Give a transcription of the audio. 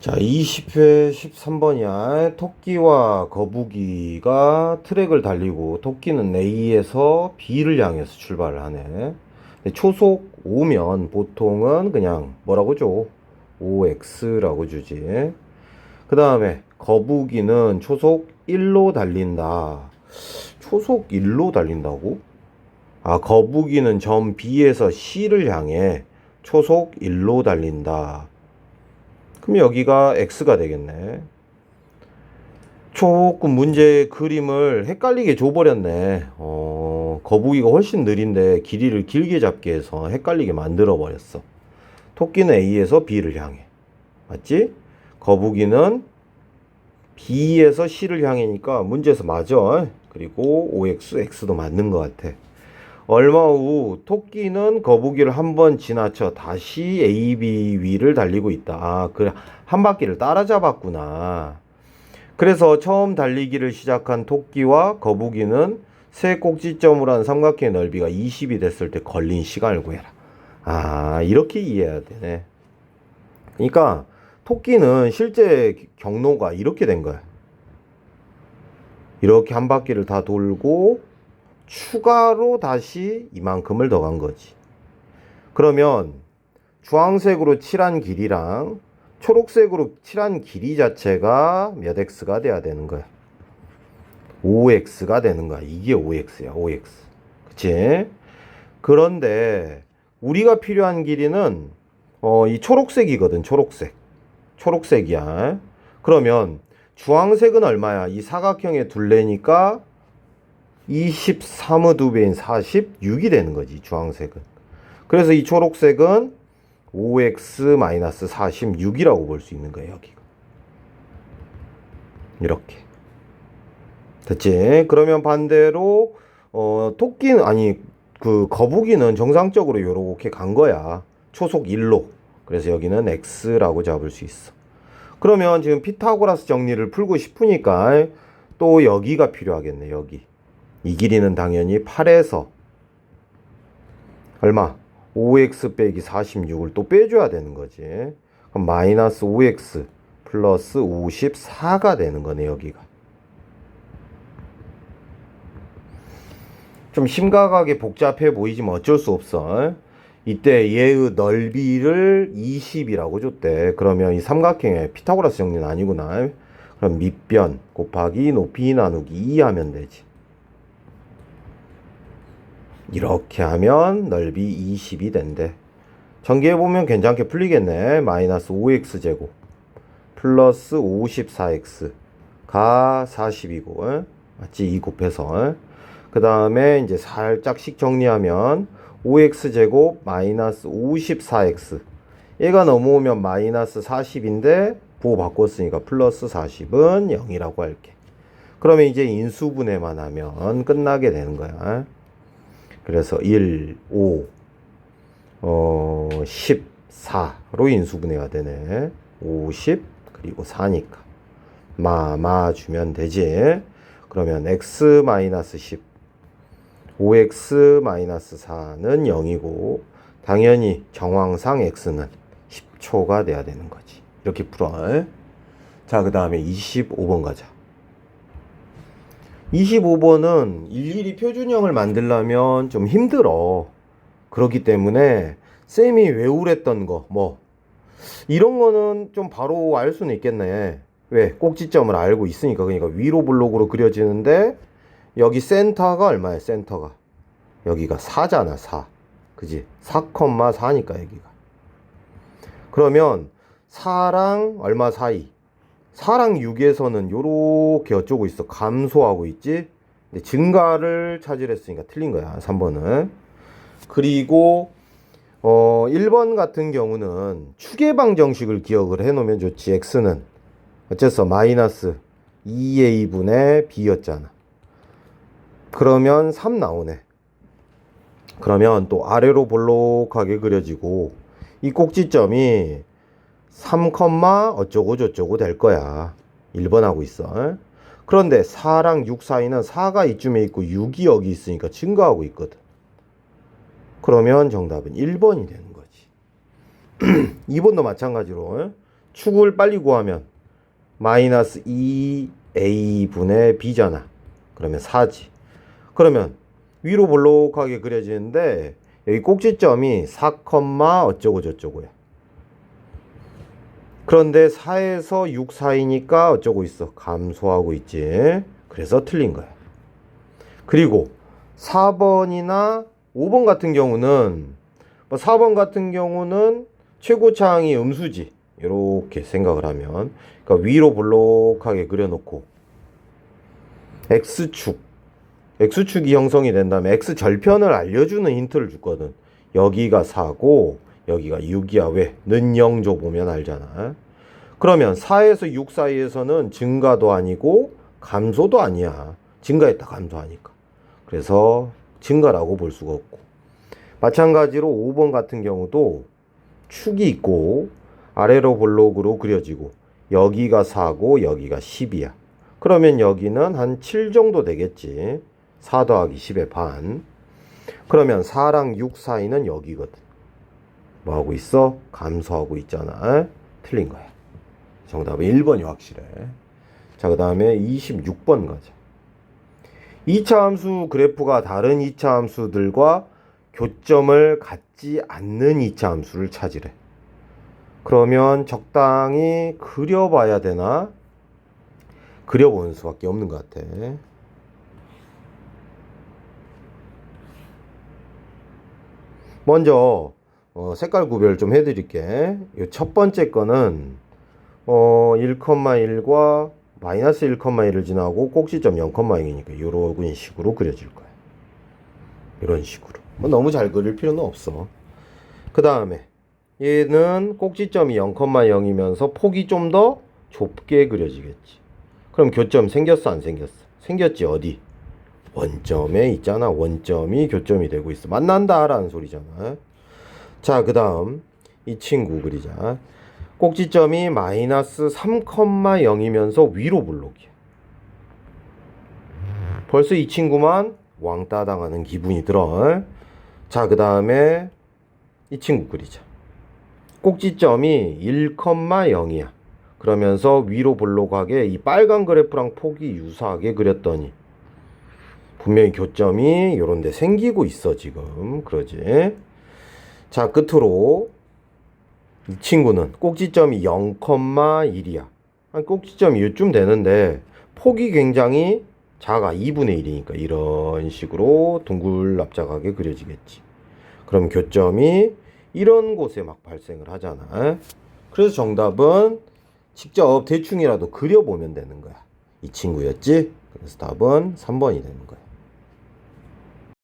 자, 20회 13번이야. 토끼와 거북이가 트랙을 달리고 토끼는 A에서 B를 향해서 출발을 하네. 초속 5면 보통은 그냥 뭐라고 줘? OX라고 주지. 그 다음에 거북이는 초속 1로 달린다. 초속 1로 달린다고? 아, 거북이는 점 B에서 C를 향해 초속 1로 달린다. 그럼 여기가 x가 되겠네. 조금 문제 그림을 헷갈리게 줘버렸네. 어, 거북이가 훨씬 느린데 길이를 길게 잡게 해서 헷갈리게 만들어 버렸어. 토끼는 A에서 B를 향해. 맞지? 거북이는 B에서 C를 향해니까 문제에서 맞아. 그리고 OX, X도 맞는 것 같아. 얼마 후 토끼는 거북이를 한 번 지나쳐 다시 AB 위를 달리고 있다. 아, 그래. 한 바퀴를 따라잡았구나. 그래서 처음 달리기를 시작한 토끼와 거북이는 세 꼭지점으로 한 삼각형의 넓이가 20이 됐을 때 걸린 시간을 구해라. 아, 이렇게 이해해야 되네. 그러니까 토끼는 실제 경로가 이렇게 된 거야. 이렇게 한 바퀴를 다 돌고 추가로 다시 이만큼을 더 간 거지. 그러면 주황색으로 칠한 길이랑 초록색으로 칠한 길이 자체가 몇 x가 돼야 되는 거야. 5x가 되는 거야. 이게 5x야. 5x. 그치? 그런데 우리가 필요한 길이는 어, 이 초록색이거든. 초록색. 초록색이야. 그러면 주황색은 얼마야? 이 사각형의 둘레니까 23의 두 배인 46이 되는 거지, 주황색은. 그래서 이 초록색은 5x-46이라고 볼 수 있는 거예요, 여기가. 이렇게. 됐지? 그러면 반대로, 어, 토끼는, 아니, 그, 거북이는 정상적으로 요렇게 간 거야. 초속 1로. 그래서 여기는 x라고 잡을 수 있어. 그러면 지금 피타고라스 정리를 풀고 싶으니까 또 여기가 필요하겠네, 여기. 이 길이는 당연히 8에서 얼마? 5x 빼기 46을 또 빼줘야 되는 거지. 그럼 마이너스 5x 플러스 54가 되는 거네, 여기가. 좀 심각하게 복잡해 보이지만 어쩔 수 없어. 이때 얘의 넓이를 20이라고 줬대. 그러면 이 삼각형의 피타고라스 정리는 아니구나. 그럼 밑변 곱하기 높이 나누기 2 하면 되지. 이렇게 하면 넓이 20이 된대. 전개해보면 괜찮게 풀리겠네. 마이너스 5x 제곱 플러스 54x가 40이고 맞지? 2 곱해서 그 다음에 이제 살짝씩 정리하면 5x 제곱 마이너스 54x 얘가 넘어오면 마이너스 40인데 부호 바꿨으니까 플러스 40은 0이라고 할게. 그러면 이제 인수분해만 하면 끝나게 되는 거야. 그래서 1, 5, 어, 14로 인수분해가 되네. 50, 그리고 4니까. 마, 마 주면 되지. 그러면 x 마이너스 10, 5x 마이너스 4는 0이고, 당연히 정황상 x는 10초가 돼야 되는 거지. 이렇게 풀어. 자, 그 다음에 25번 가자. 25번은 일일이 표준형을 만들려면 좀 힘들어. 그렇기 때문에 쌤이 외우랬던 거, 뭐, 이런 거는 좀 바로 알 수는 있겠네. 왜? 꼭지점을 알고 있으니까. 그러니까 위로 블록으로 그려지는데, 여기 센터가 얼마야, 센터가? 여기가 4잖아, 4. 그지? 4,4니까, 여기가. 그러면 4랑 얼마 사이? 4랑 6에서는 요렇게 어쩌고 있어. 감소하고 있지? 근데 증가를 찾으랬으니까 틀린 거야. 3번은. 그리고 어 1번 같은 경우는 추계방 정식을 기억을 해 놓으면 좋지. x는 어째서 마이너스 2a분의 b였잖아. 그러면 3 나오네. 그러면 또 아래로 볼록하게 그려지고 이 꼭지점이 3, 어쩌고 저쩌고 될 거야. 1번 하고 있어. 그런데 4랑 6 사이는 4가 이쯤에 있고 6이 여기 있으니까 증가하고 있거든. 그러면 정답은 1번이 되는 거지. 2번도 마찬가지로 축을 빨리 구하면 마이너스 2a분의 b잖아. 그러면 4지. 그러면 위로 볼록하게 그려지는데 여기 꼭지점이 4, 어쩌고 저쩌고야. 그런데 4에서 6 사이니까 어쩌고 있어. 감소하고 있지. 그래서 틀린 거야. 그리고 4번이나 5번 같은 경우는 뭐 4번 같은 경우는 최고차항이 음수지. 이렇게 생각을 하면 그러니까 위로 볼록하게 그려놓고 x축 x축이 형성이 된다면 x절편을 알려주는 힌트를 줬거든. 여기가 4고 여기가 6이야. 왜? 는 0조 보면 알잖아. 그러면 4에서 6 사이에서는 증가도 아니고 감소도 아니야. 증가했다 감소하니까. 그래서 증가라고 볼 수가 없고. 마찬가지로 5번 같은 경우도 축이 있고 아래로 볼록으로 그려지고 여기가 4고 여기가 10이야. 그러면 여기는 한 7 정도 되겠지. 4 더하기 10의 반. 그러면 4랑 6 사이는 여기거든. 뭐 하고 있어? 감소하고 있잖아. 틀린 거야. 정답은 1번이 확실해. 자, 그 다음에 26번 가자. 2차 함수 그래프가 다른 2차 함수들과 교점을 갖지 않는 2차 함수를 찾으래. 그러면 적당히 그려봐야 되나? 그려보는 수밖에 없는 것 같아. 먼저 어, 색깔 구별 좀 해드릴게. 이첫 번째 거는 어, 1,1과 마이너스 1,1을 지나고 꼭지점 0,0이니까 이런 식으로 그려질 거야. 이런 식으로. 뭐 너무 잘 그릴 필요는 없어. 그 다음에 얘는 꼭지점이 0,0이면서 폭이 좀 더 좁게 그려지겠지. 그럼 교점 생겼어 안 생겼어? 생겼지 어디? 원점에 있잖아. 원점이 교점이 되고 있어. 만난다 라는 소리잖아. 자, 그 다음 이 친구 그리자. 꼭지점이 마이너스 3,0이면서 위로 블록이야. 벌써 이 친구만 왕따 당하는 기분이 들어. 자, 그 다음에 이 친구 그리자. 꼭지점이 1,0이야. 그러면서 위로 볼록하게 이 빨간 그래프랑 폭이 유사하게 그렸더니 분명히 교점이 요런 데 생기고 있어 지금 그러지 자 끝으로 이 친구는 꼭지점이 0,1이야. 한 꼭지점이 요쯤 되는데 폭이 굉장히 작아. 2분의 1이니까 이런 식으로 둥글납작하게 그려지겠지. 그럼 교점이 이런 곳에 막 발생을 하잖아. 그래서 정답은 직접 대충이라도 그려보면 되는 거야. 이 친구였지? 그래서 답은 3번이 되는 거야